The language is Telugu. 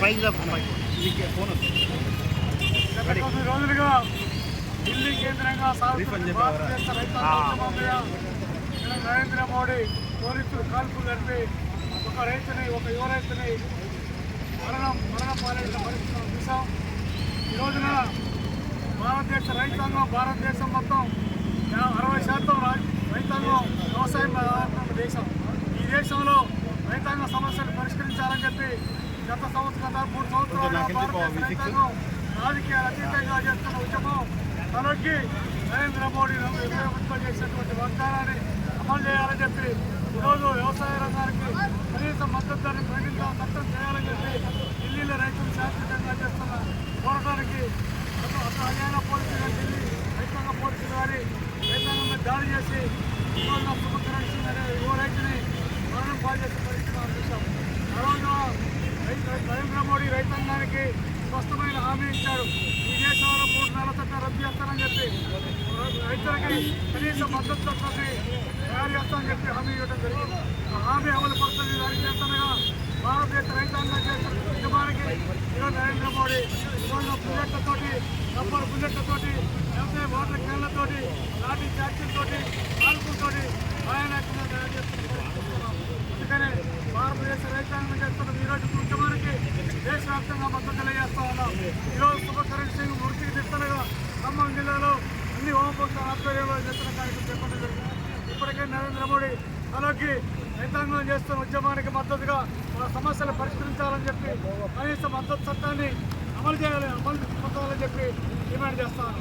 పైకి ఫోన్ కొన్ని రోజులుగా ఢిల్లీ కేంద్రంగా సాగుతున్న భారతదేశ రైతాంగం నరేంద్ర మోడీ పోలీసులు కాల్పులు జరిపి ఒక రైతుని ఒక యువ రైతుని మరణం మరణ పాలైన పరిస్థితి మనం చూసాం ఈ రోజున భారతదేశ రైతాంగం భారతదేశం మొత్తం అరవై శాతం రైతాంగం వ్యవసాయం దేశం. ఈ దేశంలో రైతాంగ సమస్యలు పరిష్కరించాలని చెప్పి గత సంవత్సరం గత మూడు రైతాంగం రాజకీయాలు అతీతంగా చేస్తున్న ఉద్యమం తనకి నరేంద్ర మోడీ ప్రభుత్వం చేసినటువంటి వాగ్దానాన్ని అమలు చేయాలని చెప్పి ఈరోజు వ్యవసాయ రంగానికి కనీస మద్దతు ధరని ప్రకటించాలని చట్టం చేయాలని చెప్పి ఢిల్లీలో రైతులు శాశ్వతంగా చేస్తున్న పోరాటానికి హర్యానా పోలీసులు ఢిల్లీ రైతాంగ పోలీసులు కానీ రైతాంగం దాడి చేసి ఇవాళ సుమకరణ్ సింగ్ అనే యువ రైతుని మరణం పాలు చేసే పరిస్థితి మనం చూసాం ఆ రోజున రైతు నరేంద్ర మోడీ రైతాంగానికి స్పష్టమైన హామీ ఇచ్చారు ఈ మూడు నెలల చట్టం రద్దు చేస్తానని చెప్పి. రైతులకి కనీస మద్దతు చట్టాన్ని తయారు చేస్తామని చెప్పి హామీ ఇవ్వడం జరిగింది. ఆ హామీ అమలు పడుతుంది దానికి చేస్తుండగా భారతదేశ రైతాంగం చేసిన ఉద్యమానికి ఈరోజు నరేంద్ర మోడీ ఈరోజు బుల్లెట్లతోటి రబ్బర్ బుల్లెట్లతోటి వ్యవసాయ వాటర్ క్యాన్లతోటి లాఠీ చార్జీలతోటి కాల్పులతోటి భయానకంగా తయారు చేస్తున్న అందుకనే భారతదేశ రైతాంగం చేస్తున్న ఈరోజు దేశవ్యాప్తంగా మద్దతు తెలియజేస్తా ఉన్నాం. ఈరోజు శుభకరణ్ సింగ్ మృతికి దిశలుగా ఖమ్మం జిల్లాలో అన్ని హోంపక్ష ఆధ్వర్యంలో చేస్తున్న కార్యక్రమం చేపట్టడం జరిగింది. ఇప్పటికే నరేంద్ర మోడీ తనకి రైతాంగం చేస్తున్న ఉద్యమానికి మద్దతుగా మన సమస్యలు పరిష్కరించాలని చెప్పి కనీస మద్దతు చట్టాన్ని అమలు చేయాలి అమలు పొందాలని చెప్పి డిమాండ్ చేస్తాను